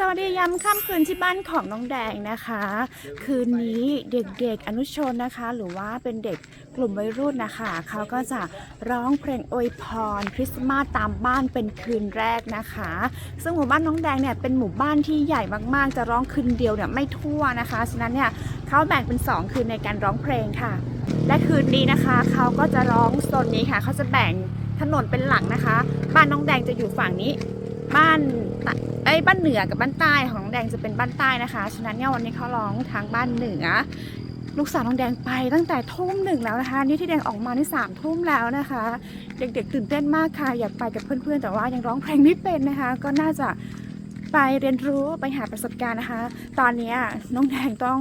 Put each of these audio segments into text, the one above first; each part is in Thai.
สวัสดียามค่ำคืนที่บ้านของน้องแดงนะคะ คืนนี้เด็กๆอนุชนนะคะ หรือว่าเป็นเด็กกลุ่มวัยรุ่นนะคะเขาก็จะร้องเพลงอวยพรคริสต์มาสตามบ้านเป็นคืนแรกนะคะ ซึ่งหมู่บ้านน้องแดงเนี่ยเป็นหมู่บ้านที่ใหญ่มากๆ จะร้องคืนเดียวเนี่ยไม่ทั่วนะคะฉะนั้นเนี่ยเขาแบ่งเป็น 2 คืนในการร้องเพลงค่ะ และคืนนี้นะคะเขาก็จะร้องโซนนี้ค่ะเขาจะแบ่งถนนเป็นหลังนะคะ บ้านน้องแดงจะอยู่ฝั่งนี้ บ้านตะเอ้บ้านเหนือกับบ้านใต้ของน้องแดงจะเป็นบ้านใต้นะคะ ฉะนั้นเนี่ยวันนี้เขาร้องทางบ้านเหนือ ลูกสาวน้องแดงไปตั้งแต่ทุ่มหนึ่งแล้วนะคะ นี่ที่แดงออกมานี่สามทุ่มแล้วนะคะ เด็กๆตื่นเต้นมากค่ะอยากไปกับเพื่อนๆ แต่ว่ายังร้องเพลงไม่เป็นนะคะ ก็น่าจะไปเรียนรู้ไปหาประสบการณ์นะคะ ตอนนี้น้องแดงต้อง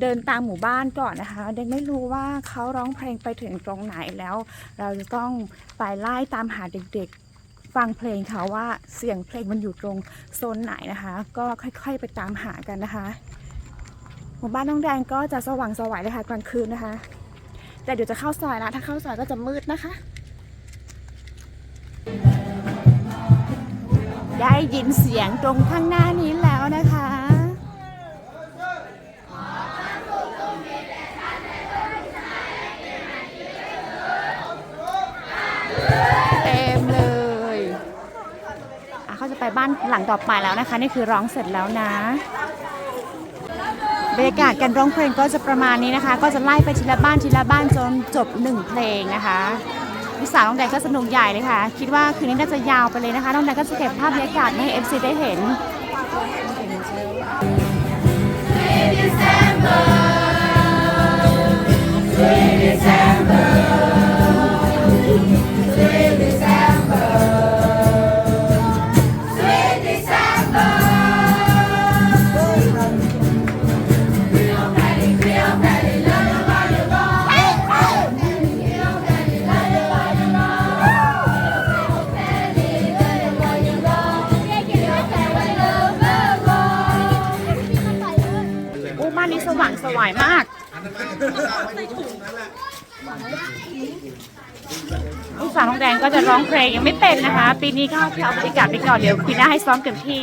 เดินตามหมู่บ้านก่อนนะคะแดงไม่รู้ว่าเขาร้องเพลงไปถึงตรงไหนแล้ว เราจะต้องไปไล่ตามหาเด็กๆ ฟังเพลงเขาว่าเสียงเพลงมันอยู่ตรงโซนไหนนะคะ ก็ค่อยๆไปตามหากันนะคะหมู่บ้านน้องแดงก็จะสว่างสวยเลยค่ะกลางคืนนะคะ แต่เดี๋ยวจะเข้าซอยละถ้าเข้าซอยก็จะมืดนะคะ ได้ยินเสียงตรงข้างหน้านี้แล้ว ต่อไปแล้วนะคะ นี่คือร้องเสร็จแล้วนะบรรยากาศการร้องเพลงก็จะประมาณนี้นะคะ ก็จะไล่ไปทีละบ้านทีละบ้านจนจบหนึ่งเพลงนะคะวิสาน้องแดงก็สนุกใหญ่เลยค่ะ คิดว่าคืนนี้น่าจะยาวไปเลยนะคะน้องแดงก็จะเก็บภาพบรรยากาศให้ FC ได้เห็นอู้ ว่างสวายมากลูกสาวน้องแดงก็จะร้องเพลงยังไม่เป็นนะคะ ปีนี้ก็เอาบรรยากาศไปก่อนเดี๋ยวปีหน้าให้ซ้อมเต็มที่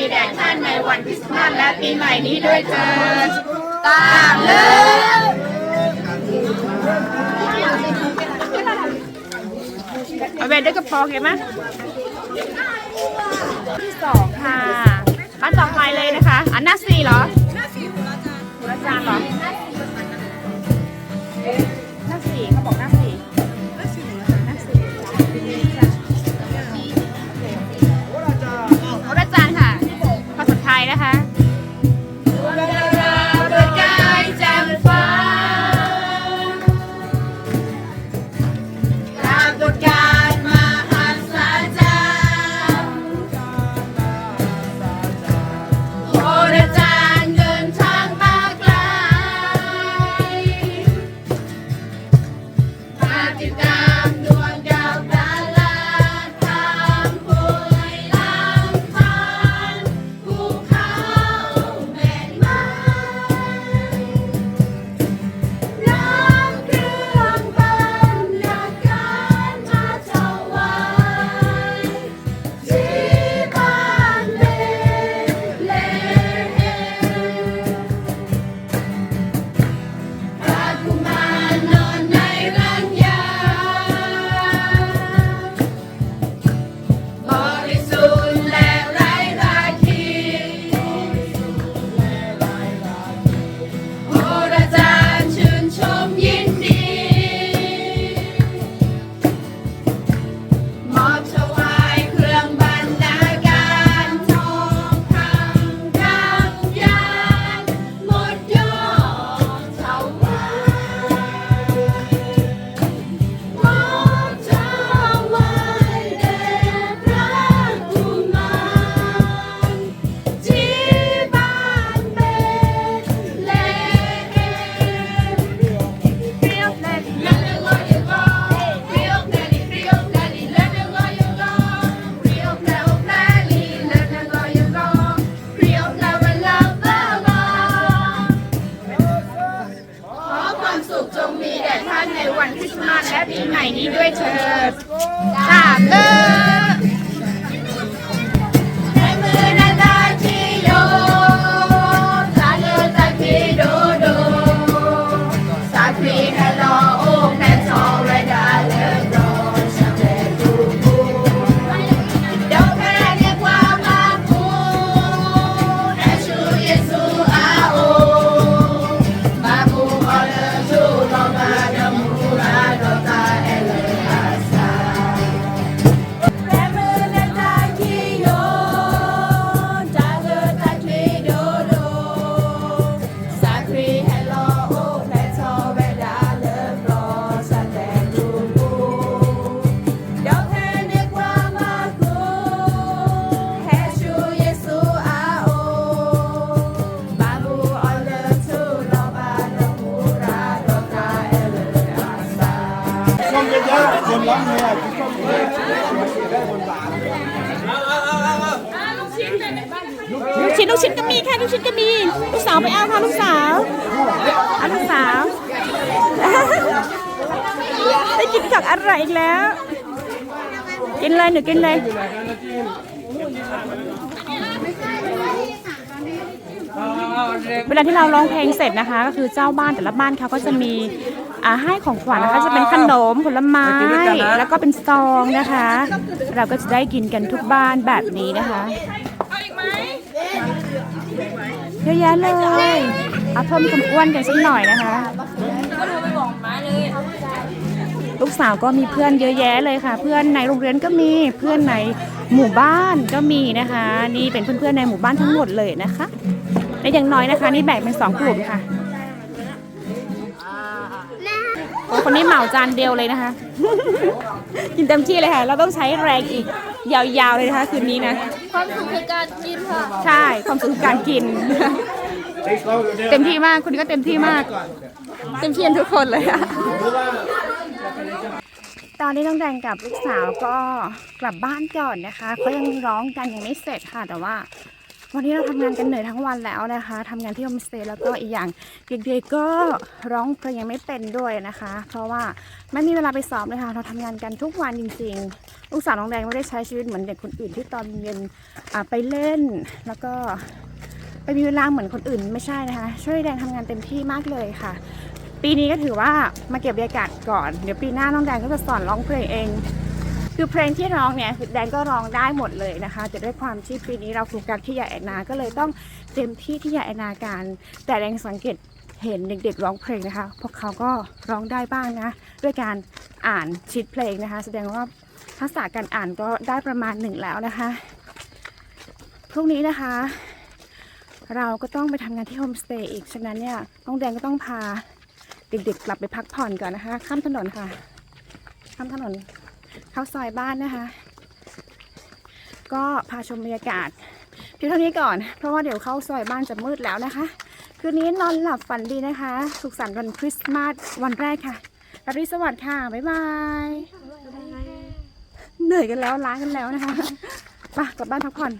มีแด่ท่านในวันคริสต์มาสและปีใหม่นี้ด้วยเถิดตามเลยเอาเวนด้วยกระเพาะเห็นไหมที่สองค่ะบ้านต่อไปเลยนะคะ อันหน้าสี่เหรอหน้าสี่คุณอาจารย์คุณอาจารย์เหรอหน้าสี่เขาบอกหน้า ลูกชิ้นก็มีค่ะลูกชิ้นก็มี ลูกสาวไปเอาค่ะลูกสาวเอาลูกสาว ได้กินกับอะไรอีกแล้ว กินเลยหนูกินเลยเวลาที่เราร้องเพลงเสร็จนะคะ ก็คือเจ้าบ้านแต่ละบ้านเขาก็จะมีอ่าให้ของขวัญนะคะจะเป็นขนมผลไม้ แล้วก็เป็นซองนะคะ เราก็จะได้กินกันทุกบ้านแบบนี้นะคะเย อะแยะเลย เอาเพิ่มความอ้วนกันสักหน่อยนะคะลูกสาวก็มีเพื่อนเยอะแยะเลยค่ะ เพื่อนในโรงเรียนก็มีเพื่อนในหมู่บ้านก็มีนะคะ นี่เป็นเพื่อนๆในหมู่บ้านทั้งหมดเลยนะคะและอย่างน้อยนะคะ นี่แบ่งเป็นสองกลุ่มค่ะโอ้คนนี้เหมาจานเดียวเลยนะคะ กินเต็มที่เลยค่ะ เราต้องใช้แรงอีก ยาวๆเลยนะคะ คืนนี้นะ ความสุขคือการกินค่ะใช่ความสุขคือการกิน เต็มที่มากคุณก็เต็มที่มาก เต็มที่กันทุกคนเลยอะตอนนี้น้องแดงกับลูกสาวก็กลับบ้านก่อนนะคะเขายังร้องกันยังไม่เสร็จค่ะ แต่ว่า วันนี้เราทำงานกันเหนื่อยทั้งวันแล้วนะคะทำงานที่โฮมสเตย์แล้วก็อีกอย่างเด็กๆก็ร้องเพลงยังไม่เป็นด้วยนะคะ เพราะว่าไม่มีเวลาไปซ้อมเลยค่ะเราทำงานกันทุกวันจริงๆลูกสาวน้องแดงไม่ได้ใช้ชีวิตเหมือนเด็กคนอื่นที่ตอนเย็นไปเล่นแล้วก็ไปมีเวลาเหมือนคนอื่นไม่ใช่นะคะ ช่วยแดงทำงานเต็มที่มากเลยค่ะ ปีนี้ก็ถือว่ามาเก็บบรรยากาศก่อน เดี๋ยวปีหน้าน้องแดงก็จะสอนร้องเพลงเอง คือเพลงที่ร้องเนี่ยแดงก็ร้องได้หมดเลยนะคะแต่ด้วยความที่ปีนี้เราโฟกัสที่ยาแอนนา ก็เลยต้องเต็มที่ที่ยาแอนนาการ แต่แดงสังเกตเห็นเด็กๆร้องเพลงนะคะ พวกเขาก็ร้องได้บ้างนะ ด้วยการอ่านชีตเพลงนะคะ แสดงว่าทักษะการอ่านก็ได้ประมาณหนึ่งแล้วนะคะ พรุ่งนี้นะคะ เราก็ต้องไปทำงานที่โฮมสเตย์อีก ฉะนั้นเนี่ยน้องแดงก็ต้องพาเด็กๆกลับไปพักผ่อนก่อนนะคะ ข้ามถนนค่ะ ข้ามถนน เข้าซอยบ้านนะคะ ก็พาชมบรรยากาศเพียงเท่านี้ก่อน เพราะว่าเดี๋ยวเข้าซอยบ้านจะมืดแล้วนะคะ คืนนี้นอนหลับฝันดีนะคะ สุขสันต์วันคริสต์มาสวันแรกค่ะราตรีสวัสดิ์ค่ะ บ๊ายบาย เหนื่อยกันแล้วล้ากันแล้วนะคะ ไปกลับบ้านพักผ่อน